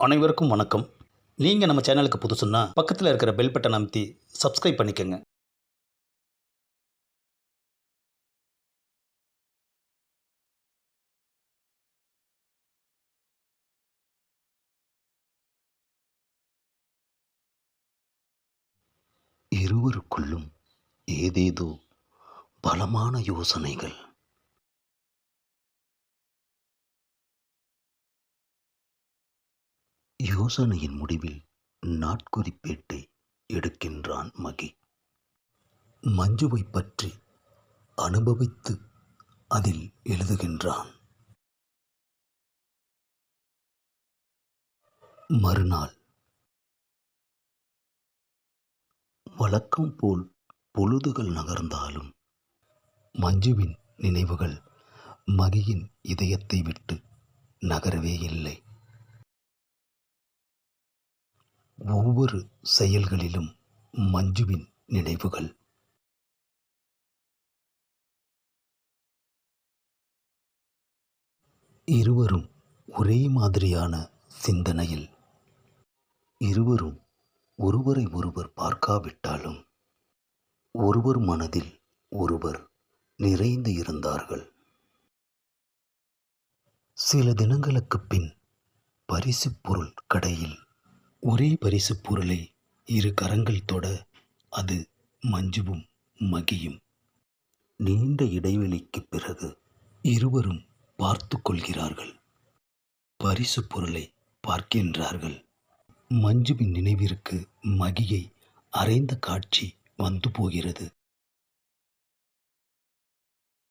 அனைவருக்கும் வணக்கம். நீங்கள் நம்ம சேனலுக்கு புதுசுன்னா பக்கத்தில் இருக்கிற பெல் பட்டன் அமைத்தி சப்ஸ்கிரைப் பண்ணிக்கோங்க. இருவருக்குள்ளும் ஏதேதோ பலமான யோசனைகள். யோசனையின் முடிவில் நாட்குறிப்பேட்டை எடுக்கின்றான் மகி. மஞ்சுவை பற்றி அனுபவித்து அதில் எழுதுகின்றான். மறுநாள். வழக்கம் போல் பொழுதுகள் நகர்ந்தாலும் மஞ்சுவின் நினைவுகள் மகியின் இதயத்தை விட்டு நகரவே இல்லை. ஒவ்வொரு செயல்களிலும் மஞ்சுவின் நினைவுகள். இருவரும் ஒரே மாதிரியான சிந்தனையில். இருவரும் ஒருவரை ஒருவர் பார்க்காவிட்டாலும் ஒருவர் மனதில் ஒருவர் நிறைந்து இருந்தார்கள். சில தினங்களுக்குப் பின் பரிசு பொருள் கடையில் ஒரே பரிசுப் பொருளை இரு கரங்கள் தொட அது மஞ்சுவும் மகியும். நீண்ட இடைவெளிக்குப் பிறகு இருவரும் பார்த்து கொள்கிறார்கள். பரிசு பொருளை பார்க்கின்றார்கள். மஞ்சுவின் நினைவிற்கு மகியை அறைந்த காட்சி வந்து போகிறது.